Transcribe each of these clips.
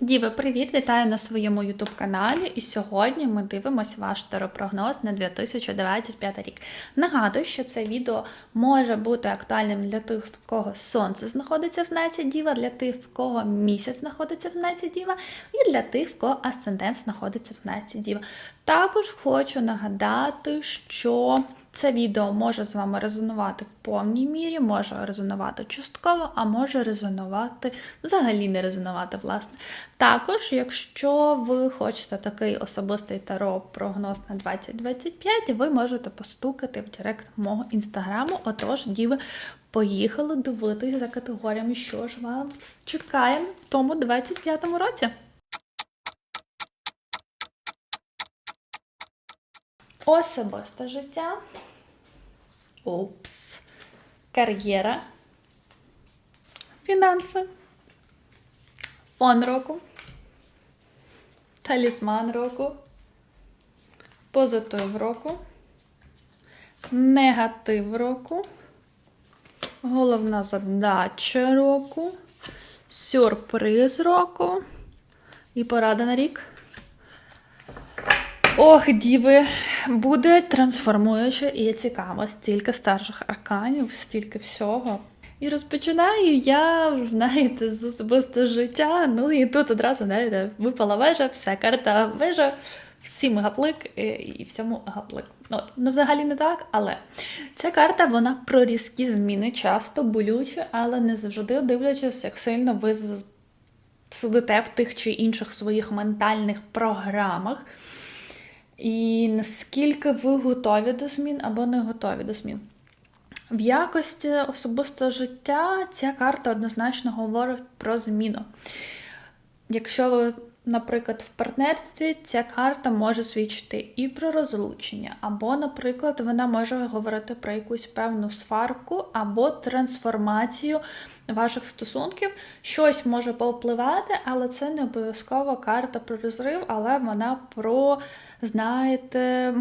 Діви, привіт! Вітаю на своєму ютуб каналі. І сьогодні ми дивимося ваш теропрогноз на 2025 рік. Нагадую, що це відео може бути актуальним для тих, в кого сонце знаходиться в знаці Діва, для тих, в кого місяць знаходиться в знаці Діва, і для тих, в кого асцендент знаходиться в знаці Діва. Також хочу нагадати, що це відео може з вами резонувати в повній мірі, може резонувати частково, а може резонувати, взагалі не резонувати, власне. Також, якщо ви хочете такий особистий таро прогноз на 2025, ви можете постукати в директ мого інстаграму. Отож, діви, поїхали дивитись за категоріями, що ж вас чекає в тому 25-му році. Особисте життя. Упс. Кар'єра. Фінанси. Фон року. Талісман року. Позитив року. Негатив року. Головна задача року. Сюрприз року. І порада на рік. Ох, діви, буде трансформуюче і цікаво. Стільки старших арканів, стільки всього. І розпочинаю я, знаєте, з особистого життя. Ну і тут одразу, знаєте, випала вежа, вся карта вежа, всім гаплик і, і всьому гаплик. Ну, ну, взагалі не так, але ця карта вона про різкі зміни, часто болюче, але не завжди дивлячись, як сильно ви сидите в тих чи інших своїх ментальних програмах. І наскільки ви готові до змін або не готові до змін. В якості особистого життя ця карта однозначно говорить про зміну. Якщо ви, наприклад, в партнерстві, ця карта може свідчити і про розлучення, або, наприклад, вона може говорити про якусь певну сварку або трансформацію ваших стосунків. Щось може повпливати, але це не обов'язково карта про розрив, але вона про, знаєте,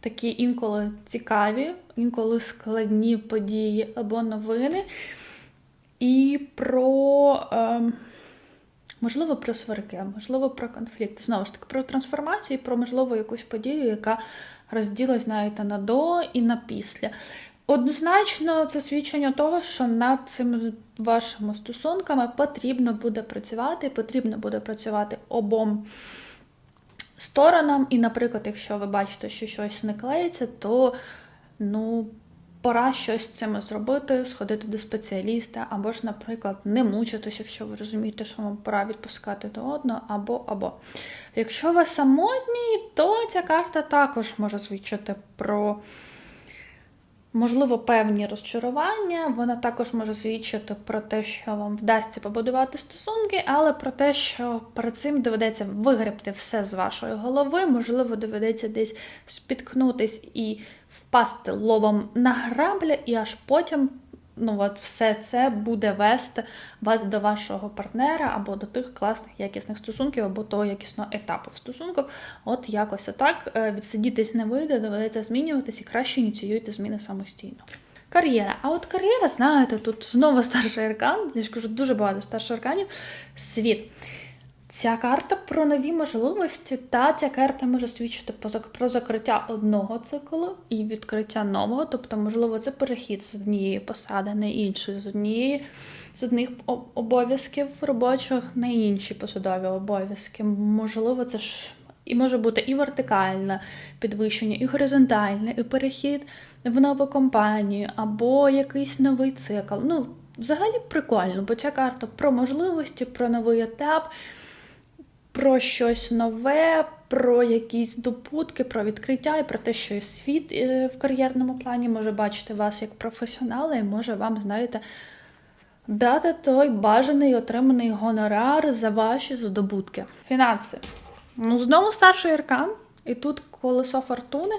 такі інколи цікаві, інколи складні події або новини. І про, ем, можливо, про сварки, можливо, про конфлікти. Знову ж таки, про трансформацію, про, можливо, якусь подію, яка розділась, знаєте, на до і на після. Однозначно, це свідчення того, що над цими вашими стосунками потрібно буде працювати, потрібно буде працювати обом сторонам. І, наприклад, якщо ви бачите, що щось не клеїться, то ну, пора щось з цим зробити, сходити до спеціаліста, або ж, наприклад, не мучитись, якщо ви розумієте, що вам пора відпускати до одного, або або. Якщо ви самотні, то ця карта також може звідчити про. Можливо, певні розчарування, вона також може свідчити про те, що вам вдасться побудувати стосунки, але про те, що перед цим доведеться вигребти все з вашої голови, можливо, доведеться десь спіткнутись і впасти лобом на грабля, і аж потім ну, от все це буде вести вас до вашого партнера або до тих класних якісних стосунків, або того якісного етапу в стосунках. От якось отак Е, відсидітись не вийде, доведеться змінюватись і краще ініціюйте зміни самостійно. Кар'єра. А от кар'єра, знаєте, тут знову старший аркан, я ж кажу, дуже багато старших арканів. Світ. Ця карта про нові можливості, та ця карта може свідчити про закриття одного циклу і відкриття нового. Тобто, можливо, це перехід з однієї посади на іншу, з однієї з одних обов'язків робочих на інші посадові обов'язки. Можливо, це ж і може бути і вертикальне підвищення, і горизонтальне, і перехід в нову компанію, або якийсь новий цикл. Ну, взагалі прикольно, бо ця карта про можливості, про новий етап про щось нове, про якісь допутки, про відкриття і про те, що світ е, в кар'єрному плані може бачити вас як професіонала і може вам, знаєте, дати той бажаний отриманий гонорар за ваші здобутки. Фінанси. Ну, знову старший аркан, і тут колесо фортуни,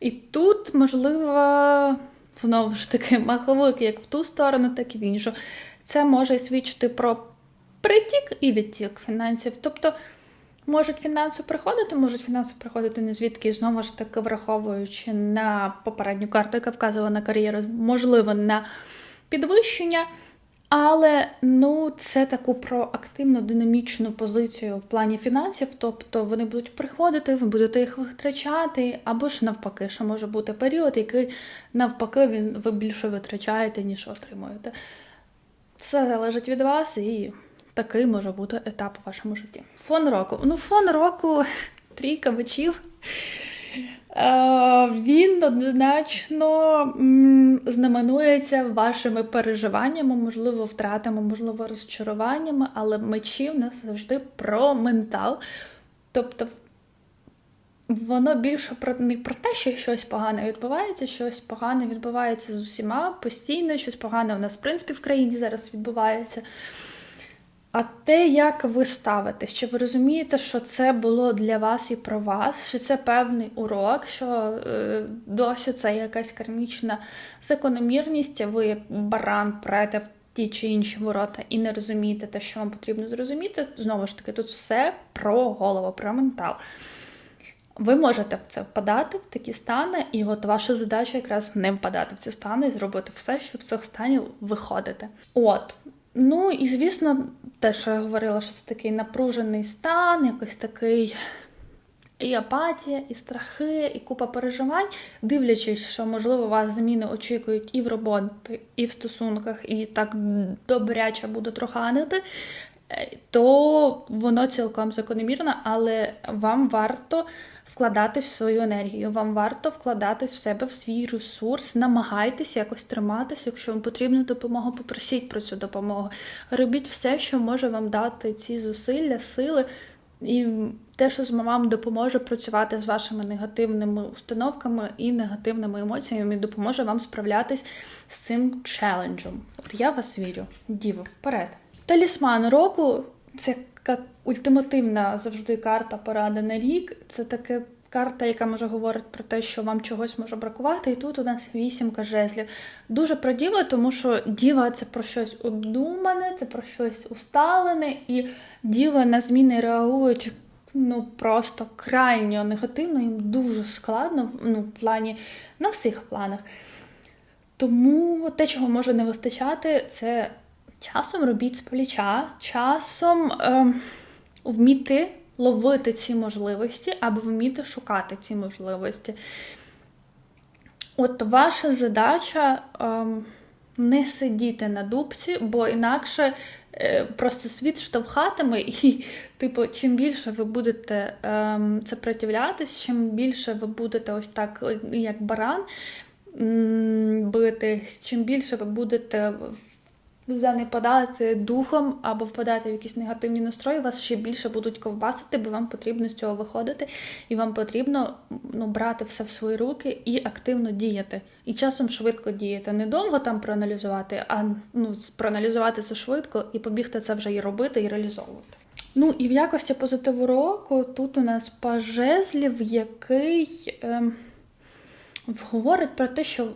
і тут, можливо, знову ж таки, маховик як в ту сторону, так і в іншу. Це може свідчити про притік і відтік фінансів. Тобто можуть фінанси приходити, можуть фінанси приходити не звідки, знову ж таки, враховуючи на попередню карту, яка вказувала на кар'єру, можливо, на підвищення. Але ну це таку проактивну динамічну позицію в плані фінансів. Тобто вони будуть приходити, ви будете їх витрачати, або ж навпаки, що може бути період, який навпаки він ви більше витрачаєте, ніж отримуєте. Все залежить від вас, і такий може бути етап у вашому житті. Фон року. Ну, фон року трійка мечів. Е, Він однозначно знаменується вашими переживаннями, можливо, втратами, можливо, розчаруваннями, але мечі в нас завжди про ментал. Тобто воно більше про не про те, що щось погане відбувається, щось погане відбувається з усіма постійно, щось погане у нас, в принципі, в країні зараз відбувається. А те, як ви ставитесь, чи ви розумієте, що це було для вас і про вас, що це певний урок, що е, досі це якась кармічна закономірність, ви як баран прете в ті чи інші ворота і не розумієте те, що вам потрібно зрозуміти. Знову ж таки, тут все про голову, про ментал. Ви можете в це впадати в такі стани, і от ваша задача якраз не впадати в ці стани і зробити все, щоб з цих станів виходити. От. Ну і звісно, те, що я говорила, що це такий напружений стан, якийсь такий і апатія, і страхи, і купа переживань, дивлячись, що, можливо, вас зміни очікують і в роботі, і в стосунках, і так добряче буде троханити, е, то воно цілком закономірно, але вам варто вкладатись в свою енергію, вам варто вкладатись в себе в свій ресурс, намагайтесь якось триматися. Якщо вам потрібна допомога, попросіть про цю допомогу. Робіть все, що може вам дати ці зусилля, сили. І те, що вам допоможе працювати з вашими негативними установками і негативними емоціями, і допоможе вам справлятись з цим челенджем. От я вас вірю, діво, вперед. Талісман року це така ультимативна завжди карта поради на рік. Це така карта, яка може говорити про те, що вам чогось може бракувати. І тут у нас вісімка жезлів. Дуже про діва, тому що діва це про щось обдумане, це про щось усталене, і діва на зміни реагують. Ну, просто крайньо негативно, їм дуже складно, ну, в плані, на всіх планах. Тому те, чого може не вистачати, це часом робіть з плеча, часом е, вміти ловити ці можливості або вміти шукати ці можливості. От ваша задача е, не сидіти на дубці, бо інакше е, просто світ штовхатиме, і, типу, чим більше ви будете е, сопротивлятись, чим більше ви будете ось так, як баран битись, чим більше ви будете занепадати духом або впадати в якісь негативні настрої, вас ще більше будуть ковбасити, бо вам потрібно з цього виходити, і вам потрібно ну, брати все в свої руки і активно діяти. І часом швидко діяти. Не довго там проаналізувати, а ну, проаналізувати це швидко і побігти це вже і робити, і реалізовувати. Ну і в якості позитиву року тут у нас пажезлів, який е, говорить про те, що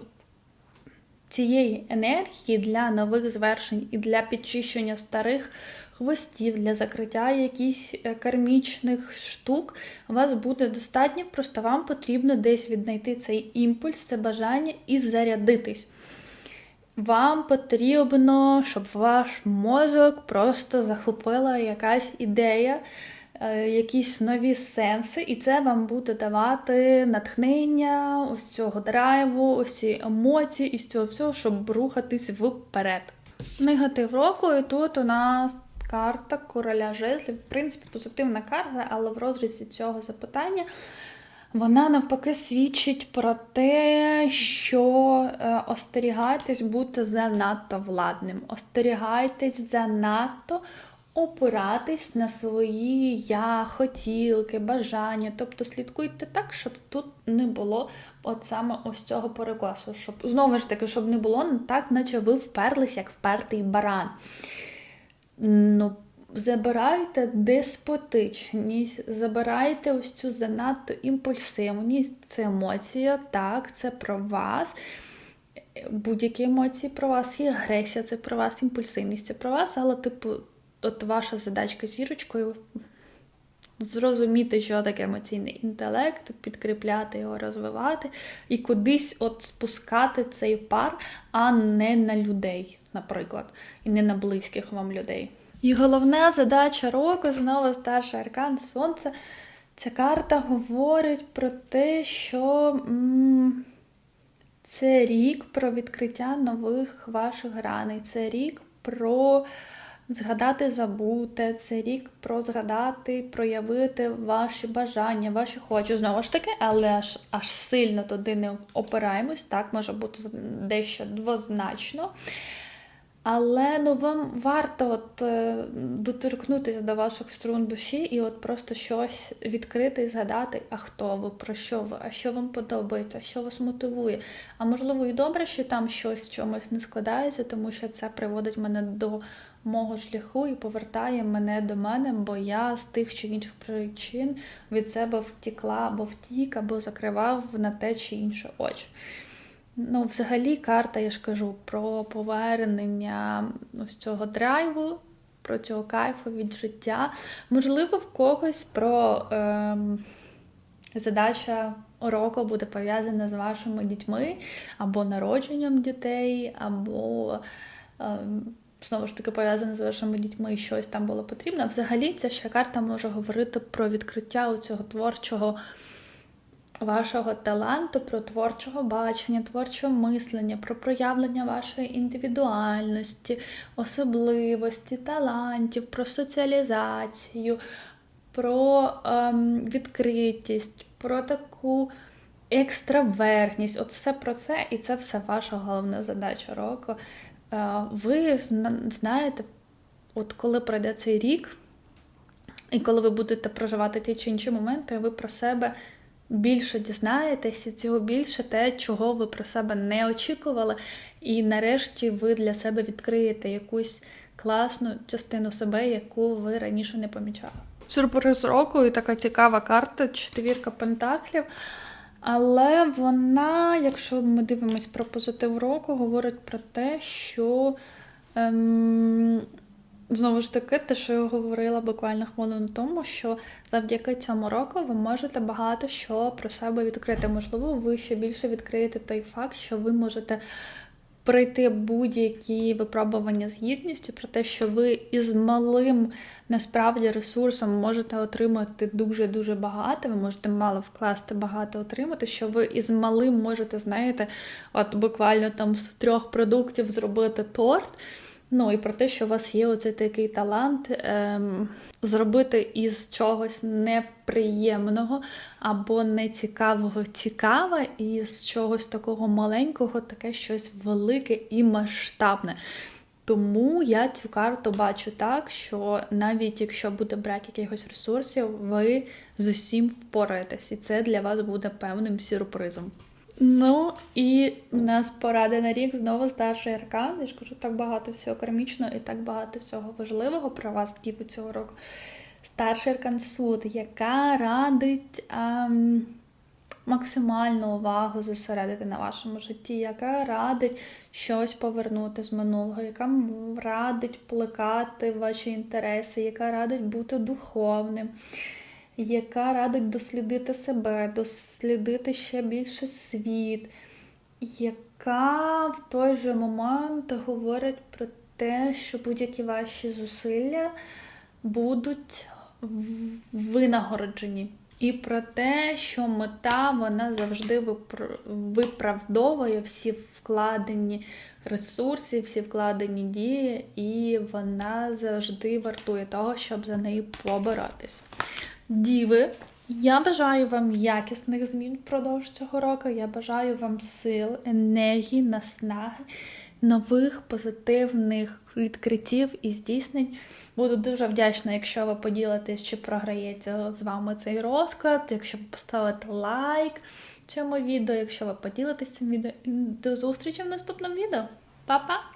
цієї енергії для нових звершень і для підчищення старих хвостів, для закриття якихось е, кармічних штук вас буде достатньо, просто вам потрібно десь віднайти цей імпульс, це бажання і зарядитись. Вам потрібно, щоб ваш мозок просто захопила якась ідея. Е, якісь нові сенси, і це вам буде давати натхнення, ось цього драйву, ось ці емоції і з цього всього, щоб рухатись вперед. Негатив року, і тут у нас карта короля жезлів. В принципі, позитивна карта, але в розрізі цього запитання. Вона навпаки свідчить про те, що е, остерігайтесь бути занадто владним, остерігайтесь занадто опиратись на свої я, хотілки, бажання. Тобто слідкуйте так, щоб тут не було от саме ось цього перекосу. Щоб знову ж таки, щоб не було так, наче ви вперлись, як впертий баран. Ну, Забирайте деспотичність, забирайте ось цю занадто імпульсивність, це емоція, так, це про вас. Будь-які емоції про вас, і агресія, це про вас, імпульсивність це про вас, але, типу, от ваша задачка зірочкою зрозуміти, що таке емоційний інтелект, підкріпляти його, розвивати і кудись от спускати цей пар, а не на людей, наприклад, і не на близьких вам людей. І головна задача року знову старший аркан Сонце. Ця карта говорить про те, що м, це рік про відкриття нових ваших граней, це рік про згадати забуте, це рік про згадати, проявити ваші бажання, ваші хочі. Знову ж таки, але аж, аж сильно туди не опираємось, так може бути дещо двозначно. Але ну вам варто от е, доторкнутися до ваших струн душі і от просто щось відкрити і згадати, а хто ви, про що ви, а що вам подобається, що вас мотивує. А можливо, і добре, що там щось в чомусь не складається, тому що це приводить мене до мого шляху і повертає мене до мене, бо я з тих чи інших причин від себе втікла або втік, або закривав на те чи інше очі. Ну, взагалі, карта, я ж кажу, про повернення ось цього драйву, про цього кайфу від життя. Можливо, в когось про ем, задача уроку буде пов'язана з вашими дітьми, або народженням дітей, або. Ем, Знову ж таки, пов'язане з вашими дітьми, і щось там було потрібно. Взагалі, ця ще карта може говорити про відкриття у цього творчого вашого таланту, про творчого бачення, творчого мислення, про проявлення вашої індивідуальності, особливості, талантів, про соціалізацію, про ем, відкритість, про таку екстравертність. От все про це, і це все ваша головна задача року. Е, ви знаєте, от коли пройде цей рік, і коли ви будете проживати ті чи інші моменти, ви про себе більше дізнаєтесь, і цього більше те, чого ви про себе не очікували. І нарешті ви для себе відкриєте якусь класну частину себе, яку ви раніше не помічали. Сюрприз року і така цікава карта четвірка пентаклів. Але вона, якщо ми дивимось про позитив року, говорить про те, що ем, Знову ж таки, те, що я говорила буквально хвилину тому, що завдяки цьому року ви можете багато що про себе відкрити. Можливо, ви ще більше відкриєте той факт, що ви можете пройти будь-які випробування з гідністю, про те, що ви із малим насправді ресурсом можете отримати дуже-дуже багато, ви можете мало вкласти багато отримати, що ви із малим можете, знаєте, от буквально там з трьох продуктів зробити торт. Ну і про те, що у вас є оцей такий талант ем, зробити із чогось неприємного або нецікавого цікаве, і з чогось такого маленького, таке щось велике і масштабне. Тому я цю карту бачу так, що навіть якщо буде брак якихось ресурсів, ви з усім впораєтесь, і це для вас буде певним сюрпризом. Ну, і у нас поради на рік знову старший аркан. Я ж кажу, так багато всього кармічного і так багато всього важливого про вас, діви цього року. Старший аркан суд, яка радить ем, максимальну увагу зосередити на вашому житті, яка радить щось повернути з минулого, яка радить плекати ваші інтереси, яка радить бути духовним яка радить дослідити себе, дослідити ще більше світ, яка в той же момент говорить про те, що будь-які ваші зусилля будуть винагороджені. І про те, що мета вона завжди виправдовує всі вкладені ресурси, всі вкладені дії, і вона завжди вартує того, щоб за неї поборотись. Діви, я бажаю вам якісних змін впродовж цього року. Я бажаю вам сил, енергії, наснаги, нових позитивних відкриттів і здійснень. Буду дуже вдячна, якщо ви поділитесь, чи програється з вами цей розклад, якщо ви поставите лайк цьому відео, якщо ви поділитесь цим відео. До зустрічі в наступному відео. Па-па!